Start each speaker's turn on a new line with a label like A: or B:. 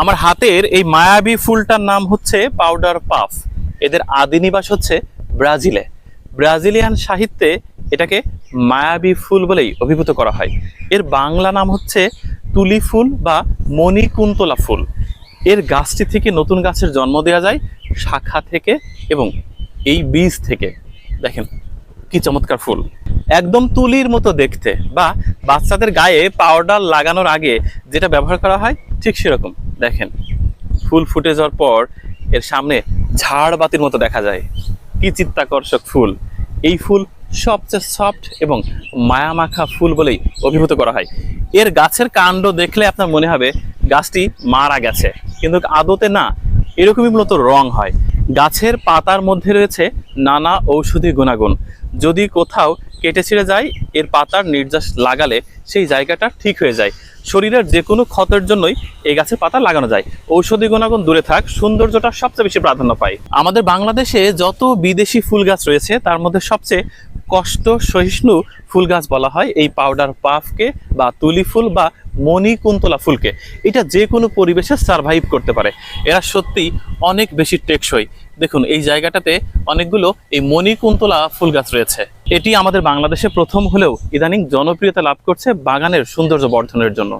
A: আমার হাতের এই মায়াবী ফুলটার নাম হচ্ছে পাউডার পাফ। এদের আদি নিবাস হচ্ছে ব্রাজিলে। ব্রাজিলিয়ান সাহিত্যে এটাকে মায়াবী ফুল বলেই অভিভূত করা হয়। এর বাংলা নাম হচ্ছে তুলি ফুল বা মণিকুন্তলা ফুল। এর গাছটি থেকে নতুন গাছের জন্ম দেওয়া যায় শাখা থেকে এবং এই বীজ থেকে। দেখেন, কি চমৎকার ফুল। একদম তুলির মতো দেখতে বা বাচ্চাদের গায়ে পাউডার লাগানোর আগে যেটা ব্যবহার করা হয়, ঠিক সেরকম। দেখেন, ফুল ফুটে যাওয়ার পর এর সামনে ঝাড় বাতির মতো দেখা যায়। কি চিত্তাকর্ষক ফুল। এই ফুল সবচেয়ে সফট এবং মায়ামাখা ফুল বলেই অভিভূত করা হয়। এর গাছের কাণ্ড দেখলে আপনার মনে হবে, গাছটি মারা গেছে। কিন্তু আদতে না, এরকমই মূলত রং হয়। গাছের পাতার মধ্যে রয়েছে নানা ঔষধি গুণাগুণ। যদি কোথাও কেটে ছিঁড়ে যায়, এর পাতার নির্যাস লাগালে সেই জায়গাটা ঠিক হয়ে যায়। শরীরের যে কোনো ক্ষতের জন্যই এই গাছের পাতা লাগানো যায়। ঔষধি গুণাগুণ দূরে থাক, সৌন্দর্যটা সবচেয়ে বেশি প্রাধান্য পায়। আমাদের বাংলাদেশে যত বিদেশি ফুল গাছ রয়েছে, তার মধ্যে সবচেয়ে কষ্ট সহিষ্ণু ফুল গাছ বলা হয়, এই পাউডার পাফকে বা তুলি ফুল বা মণিকুন্তলা ফুলকে। এটা যে কোনো পরিবেশে সারভাইভ করতে পারে। এরা সত্যি অনেক বেশি টেকসই। দেখুন, এই জায়গাটাতে অনেকগুলো এই মণিকুন্তলা ফুল গাছ রয়েছে। এটি আমাদের বাংলাদেশে প্রথম হলেও ইদানিং জনপ্রিয়তা লাভ করছে বাগানের সৌন্দর্য বর্ধনের জন্য।